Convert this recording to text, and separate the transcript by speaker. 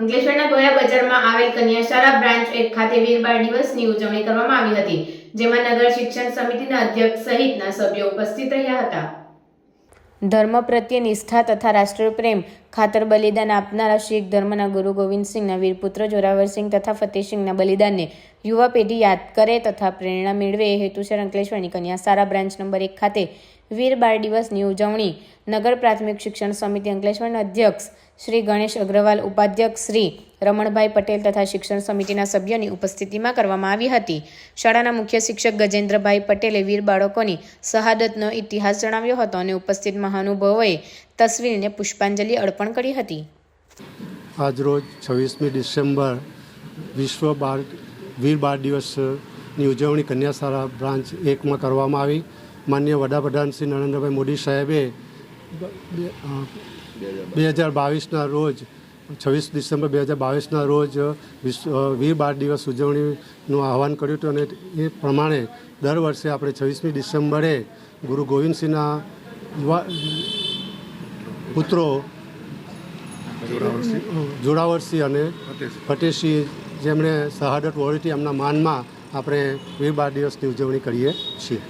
Speaker 1: અંકલેશ્વરના ગોયા બજારમાં આવેલ કન્યાશાળા બ્રાન્ચ એક ખાતે વીર દિવસની ઉજવણી કરવામાં આવી હતી, જેમાં નગર શિક્ષણ સમિતિના અધ્યક્ષ સહિતના સભ્યો ઉપસ્થિત રહ્યા હતા. ધર્મ પ્રત્યે નિષ્ઠા તથા રાષ્ટ્રપ્રેમ ખાતર બલિદાન આપનારા શીખ ધર્મના ગુરુ ગોવિંદસિંહના વીરપુત્ર જોરાવરસિંહ તથા ફતેહસિંહના બલિદાનને યુવા પેઢી યાદ કરે તથા પ્રેરણા મેળવે એ હેતુસર અંકલેશ્વરની કન્યાસારા બ્રાન્ચ નંબર એક ખાતે વીર બાળ દિવસની ઉજવણી નગર પ્રાથમિક શિક્ષણ સમિતિ અંકલેશ્વરના અધ્યક્ષ શ્રી ગણેશ અગ્રવાલ, ઉપાધ્યક્ષ શ્રી રમણભાઈ પટેલ તથા શિક્ષણ સમિતિના સભ્યોની ઉપસ્થિતિમાં કરવામાં આવી હતી. શાળાના મુખ્ય શિક્ષક ગજેન્દ્રભાઈ પટેલે વીર બાળકોની શહાદતનો ઇતિહાસ જણાવ્યો હતો અને ઉપસ્થિત મહાનુભાવોએ તસવીરને પુષ્પાંજલિ અર્પણ કરી હતી.
Speaker 2: આજરોજ છવ્વીસમી ડિસેમ્બર વિશ્વ બાળ વીર બાળ દિવસની ઉજવણી કન્યાશાળા બ્રાન્ચ એકમાં કરવામાં આવી. માન્ય વડાપ્રધાન શ્રી નરેન્દ્રભાઈ મોદી સાહેબે બે હજાર બાવીસના રોજ છવ્વીસ ડિસેમ્બર બે હજાર બાવીસના રોજ વિશ્વ વીર બાળ દિવસ ઉજવણીનું આહવાન કર્યું હતું અને એ પ્રમાણે દર વર્ષે આપણે છવ્વીસમી ડિસેમ્બરે ગુરુ ગોવિંદસિંહના યુવા પુત્રો જોડાવરસિંહ. અને ફતેહસિંહ જેમણે શહાદત વહોરી હતી એમના માનમાં આપણે વીર બાળ દિવસની ઉજવણી કરીએ છીએ.